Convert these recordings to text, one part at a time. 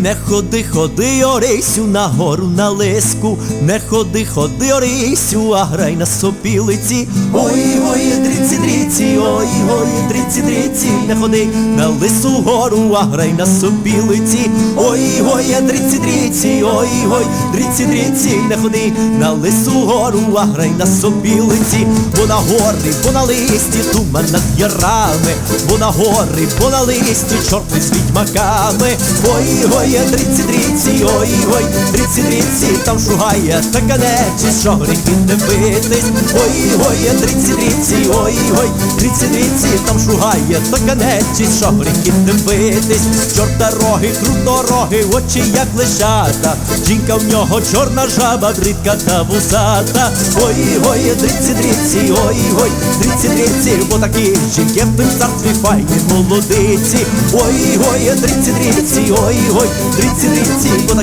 Не ходи, ходи, Орисю, на гору на лиску, не ходи, ходи, Орисю, а грай на сопілиці. Ой, ой, дріці, дріці, ой, ой, дріці, дріці, не ходи на лису гору, а грай на сопілиці. Ой, ой, дріці, дріці, ой, ой, дріці, дріці, не ходи на лису гору, а грай на сопілиці. Бо на гори, бо на листі туман над ярами, бо на гори, бо на листі чорти з відьмаками. Ой, ой, дріці, дріці, ой, ой, дріці, дріці, там шугає така нечість, що гріхи не битись. Ой, ой, дріці, дріці, ой, ой, дріці, дріці, там шугає така нечість, що гріхи не битись. Чорта роги, крутороги, очі як лещата. Жінка в нього чорна жаба, бридка та вусата. Ой, ой, дріці, дріці, ой, ой, дріці, дріці, бо такі жінки в тим царстві файні молодиці. Ой, ой, дріці, дріці, ой, ой,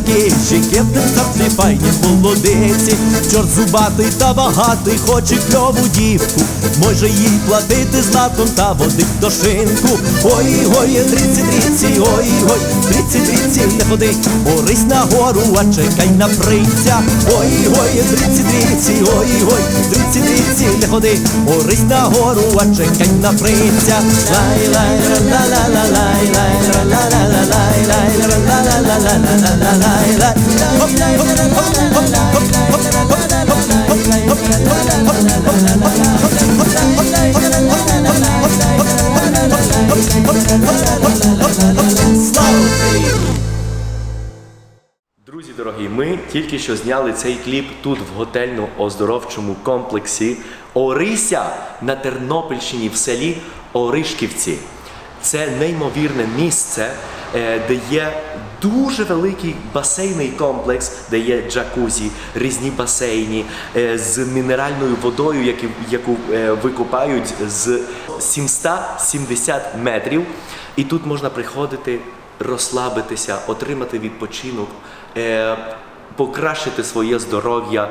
такі жінки в тим царстві файні молодиці. Чорт зубатий та багатий, хоче кльову дівку. Може їй платити златом та водить до шинку. Ой, ой, дріці, дріці, ой, ой, дріці, дріці, не ходи, Орись на гору, а чекай на принця. Ой, ой, дріці, дріці, ой, ой, дріці, дріці, не ходи, Орись на гору, а чекай на принця. Лай, лай, ла, ла, ла, лай, лай, ла, ла, ла, ла, лай, лай, ла, ла, Друзі, дорогі, ми тільки що зняли цей кліп тут в готельно-оздоровчому комплексі Орися на Тернопільщині в селі Оришківці. Це неймовірне місце, е, де є дуже великий басейний комплекс, де є джакузі, різні басейні е, з мінеральною водою, яку е, викупають з 770 метрів. І тут можна приходити розслабитися, отримати відпочинок, покращити своє здоров'я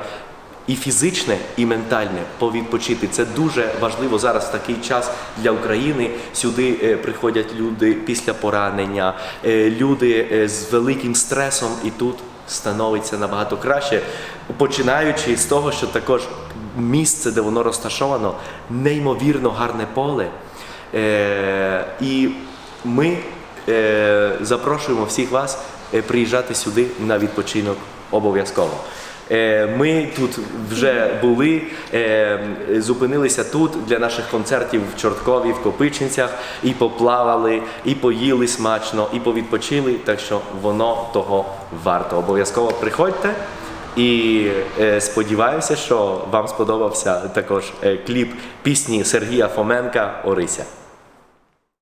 і фізичне, і ментальне повідпочити. Це дуже важливо зараз в такий час для України. Сюди е, приходять люди після поранення, е, люди е, з великим стресом, і тут становиться набагато краще, починаючи з того, що також місце, де воно розташовано, неймовірно гарне поле. І ми запрошуємо всіх вас приїжджати сюди на відпочинок обов'язково. Е, Ми тут вже були, е, зупинилися тут для наших концертів в Чорткові, в Копичинцях, і поплавали, і поїли смачно, і повідпочили. Так що воно того варто. Обов'язково приходьте. І е, сподіваюся, що вам сподобався також кліп пісні Сергія Фоменка Орися.